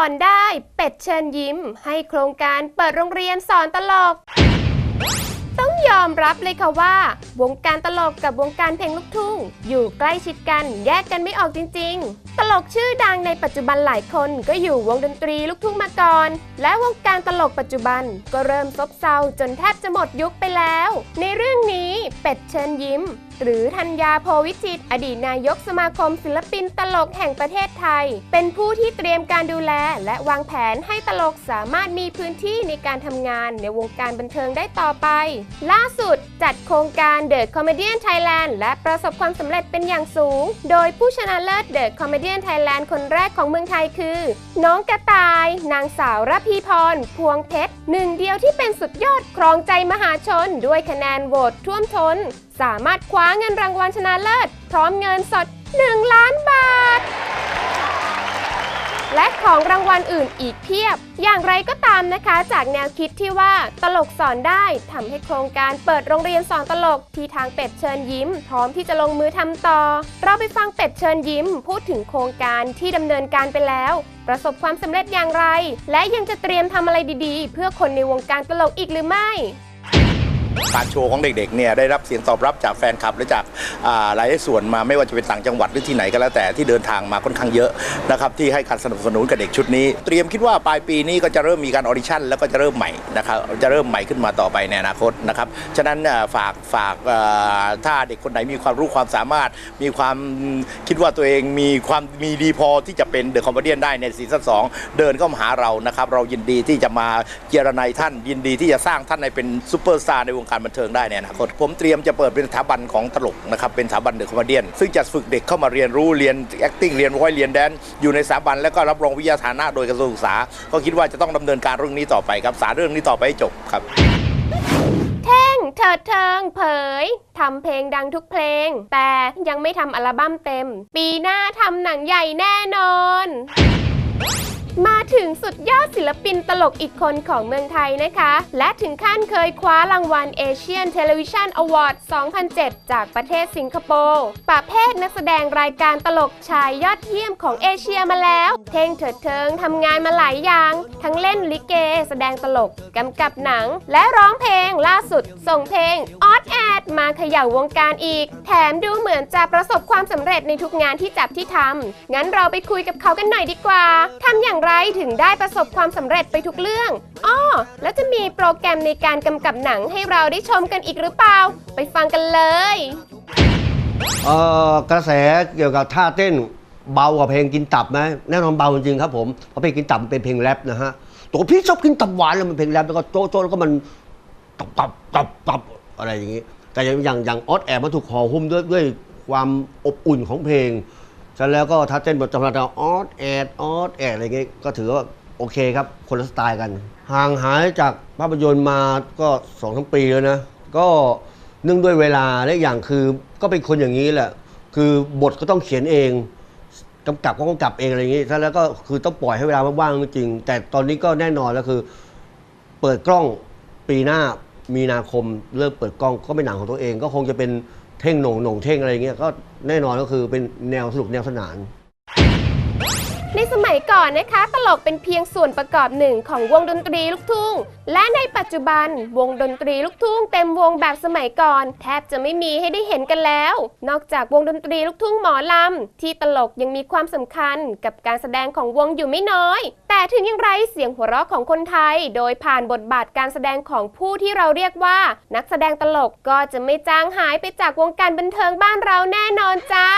อนได้เป็ดเชิญยิ้ม ให้โครงการเปิดโรงเรียนสอนตลก ต้องยอมรับเลยค่ะว่าวงการตลกกับวงการเพลงลูกทุ่ง อยู่ใกล้ชิดกันแยกกันไม่ออกจริง ๆ ตลกชื่อดังในปัจจุบันหลายคนก็อยู่วงดนตรีลูกทุ่งมาก่อน และวงการตลกปัจจุบันก็เริ่มซบเซาจนแทบจะหมดยุคไปแล้ว ในเรื่องนี้เป็ดเชิญยิ้ม หรือธัญญาโพวิจิต อดีตนายกสมาคมศิลปินตลกแห่งประเทศไทย เป็นผู้ที่เตรียมการดูแล และวางแผนให้ตลกสามารถมีพื้นที่ในการทำงานในวงการบันเทิงได้ต่อไป ล่าสุดจัดโครงการ The Comedian Thailand และประสบความสำเร็จเป็นอย่างสูง โดยผู้ชนะเลิศ The Comedian Thailand คนแรกของเมืองไทยคือ น้องกระต่าย นางสาวรพีพร พวงเพชรหนึ่งเดียวที่เป็นสุดยอดครองใจมหาชน ด้วยคะแนนโหวตท่วมท้น สามารถคว้าเงินรางวัลชนะเลิศ พร้อมเงินสด 1 ล้านบาท ของรางวัลอื่นอีกเพียบ อย่างไรก็ตามนะคะ จากแนวคิดที่ว่าตลกสอนได้ทำให้โครงการเปิดโรงเรียนสอนตลกที่ทางเป็ดเชิญยิ้ม พร้อมที่จะลงมือทำต่อ เราไปฟังเป็ดเชิญยิ้ม พูดถึงโครงการที่ดำเนินการไปแล้ว ประสบความสำเร็จอย่างไร และยังจะเตรียมทำอะไรดีๆ เพื่อคนในวงการตลกอีกหรือไม่ การโชว์ของเด็กๆเนี่ยได้รับเสียงตอบรับจากแฟนคลับและจากอ่าหลายส่วนมาไม่ว่าจะเป็นต่างจังหวัดหรือที่ไหนก็แล้วแต่ที่เดินทางมาค่อนข้างเยอะนะครับที่ให้การสนับสนุนกับเด็กชุดนี้ เตรียมคิดว่าปลายปีนี้ก็จะเริ่มมีการออดิชั่นแล้วก็จะเริ่มใหม่นะครับจะเริ่มใหม่ขึ้นมาต่อไปในอนาคตนะครับฉะนั้นฝากฝากถ้าเด็กคนไหนมีความรู้ความสามารถ มีความคิดว่าตัวเองมีความมีดีพอที่จะเป็นเดอะคอมเมดี้ได้ในซีซั่นสองเดินเข้ามาหาเรานะครับเรายินดีที่จะมาเจรนายท่านยินดีที่จะสร้างท่านให้เป็นซูเปอร์สตาร์ในวงการบันเทิงได้ในอนาคตผมเตรียมจะเปิดเป็นสถาบันของตลกนะครับเป็นสถาบันเดอะคอมเมดี้ซึ่งจะฝึกเด็กเข้ามาเรียนรู้เรียน acting เรียนร้อยเรียนแดนอยู่ในสถาบันแล้วก็รับรองวิทยาฐานะโดยกระทรวงศึกษา ก็คิดว่าจะต้องดำเนินการเรื่องนี้ต่อไปครับสารเรื่องนี้ต่อไปให้จบครับเท่งเถิดเทิงเผยทำเพลงดังทุกเพลง แต่ยังไม่ทำอัลบั้มเต็ม ปีหน้าทำหนังใหญ่แน่นอน มา ถึงสุดยอดศิลปินตลกอีกคนของเมืองไทยนะคะ และถึงขั้นเคยคว้ารางวัล Asian Television Award 2007 จากประเทศสิงคโปร์ประเภทนักแสดงรายการตลกชายยอดเยี่ยมของเอเชียมาแล้ว เท่งเถิดเทิงทำงานมาหลายอย่าง ทั้งเล่นลิเก แสดงตลกกำกับหนัง และร้องเพลงล่าสุด ส่งเพลงออดแอดมาเขย่าวงการอีก แถมดูเหมือนจะประสบความสำเร็จในทุกงานที่จับที่ทำงั้นเราไปคุยกับเขากันหน่อยดีกว่าทำอย่างไรถึงได้ประสบความสำเร็จไปทุกเรื่องอ้อแล้วจะมีโปรแกรมในการกำกับหนังให้เราได้ชมกันอีกหรือเปล่า ไปฟังกันเลย เอ่อกระแสเกี่ยวกับท่าเต้นเบากว่าเพลงกินตับไหมแน่นอนเบาจริงๆครับผมเพราะเพลงกินตับมันเป็นเพลงแรปนะฮะตัวพี่ชอบกินตับหวานแล้วมันเพลงแรปแล้วก็โจ๊ะโจ๊ะแล้วก็มันตับตับตับตับอะไรอย่างงี้ แต่อย่างอย่างอย่างออสแอบมันถูกห่อหุ้มด้วยด้วยความอบอุ่นของเพลง ฉะนั้นแล้วก็ท่าเต้นบทจำนวนออสแอดออสแอดอะไรเงี้ยก็ถือว่าโอเคครับ คนละสไตล์กัน ห่างหายจากภาพยนตร์มาก็สองทั้งปีแล้วนะ ก็เนื่องด้วยเวลาและอย่างคือก็เป็นคนอย่างนี้แหละ คือบทก็ต้องเขียนเองกำกับก็กำกับเองอะไรอย่างนี้ถ้าแล้วก็คือต้องปล่อยให้เวลาว่างๆจริง แต่ตอนนี้ก็แน่นอนแล้วคือ เปิดกล้องปีหน้ามีนาคม เริ่มเปิดกล้องก็เป็นหนังของตัวเอง ก็คงจะเป็น เท่งโหน่งโหน่งเท่งอะไรเงี้ยก็แน่นอนก็คือเป็นแนวสนุกแนวสนาน ในสมัยก่อนนะคะ ตลกเป็นเพียงส่วนประกอบหนึ่งของวงดนตรีลูกทุ่ง และในปัจจุบันวงดนตรีลูกทุ่งเต็มวงแบบสมัยก่อน แทบจะไม่มีให้ได้เห็นกันแล้ว นอกจากวงดนตรีลูกทุ่งหมอลำ ที่ตลกยังมีความสำคัญกับการแสดงของวงอยู่ไม่น้อย แต่ถึงอย่างไรเสียงหัวเราะของคนไทย โดยผ่านบทบาทการแสดงของผู้ที่เราเรียกว่า นักแสดงตลกก็จะไม่จางหายไปจากวงการบันเทิงบ้านเราแน่นอนจ้า